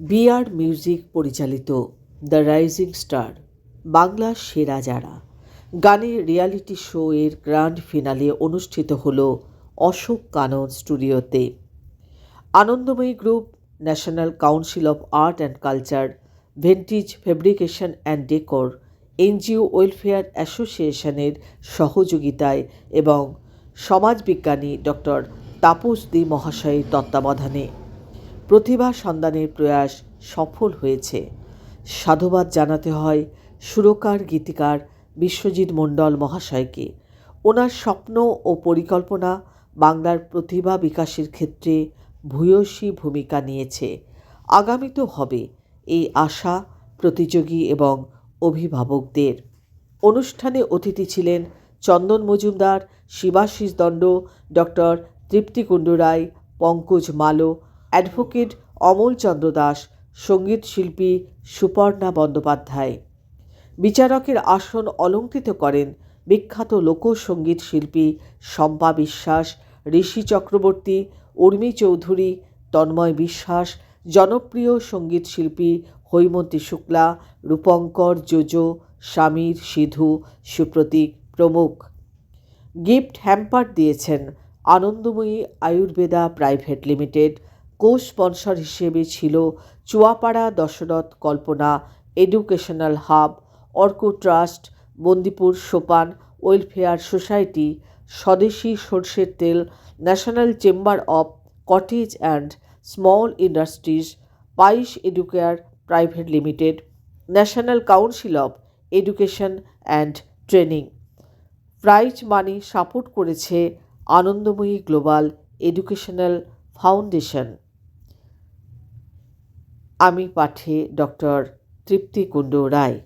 BR music পরিচালিত the rising star, Bangla সেরা যারা। গানের রিয়ালিটি শো এর গ্র্যান্ড ফিনালে অনুষ্ঠিত হল অশোক কানন স্টুডিওতে। Anandamayi group, national council of art and culture, ভেন্টিজ fabrication and decor, NGO welfare অ্যাসোসিয়েশনের সহযোগিতায় এবং সমাজবিজ্ঞানী ডক্টর তাপস দি মহাশয়ের তত্ত্বাবধানে। প্রতিভা সন্ধানের প্রয়াস সফল হয়েছে। সাধুবাদ জানাতে হয় সুরকার গীতিকার বিশ্বজিৎ মণ্ডল মহাশয়কে। ওনার স্বপ্ন ও পরিকল্পনা বাংলার প্রতিভা বিকাশের ক্ষেত্রে ভূয়সী ভূমিকা নিয়েছে। আগামীতেও হবে এই আশা, প্রতিযোগী এবং অভিভাবকদের। অনুষ্ঠানে অতিথি ছিলেন চন্দন মজুমদার, শিবাশিস দণ্ড, ডক্টর তৃপ্তি কুণ্ডু রায়, পঙ্কজ মালো অ্যাডভোকেট অমল চন্দ্র দাস, সংগীত শিল্পী সুপর্ণা বন্দ্যোপাধ্যায়। বিচারকের আসন অলঙ্কৃত করেন বিখ্যাত লোকসঙ্গীত শিল্পী শম্পা বিশ্বাস, ঋষি চক্রবর্তী, উর্মি চৌধুরী, তন্ময় বিশ্বাস, জনপ্রিয় সংগীত শিল্পী হৈমন্তী শুক্লা, রূপঙ্কর জোজো, স্বামীর সিধু সুপ্রতীক প্রমুখ। গিফট হ্যাম্পার দিয়েছেন Anandamayi Ayurveda private limited co sponsor হিসেবে ছিল Chuapara Dasharath Kalpana educational hub Arka trust Bandipur Sopan welfare society Swadeshi সর্ষের তেল national chamber of cottage and small industries Pais educare private limited national council of education and training prize money support করেছে আনন্দময়ী global educational foundation আমি পাঠে doctor Tripti Kundu রায়।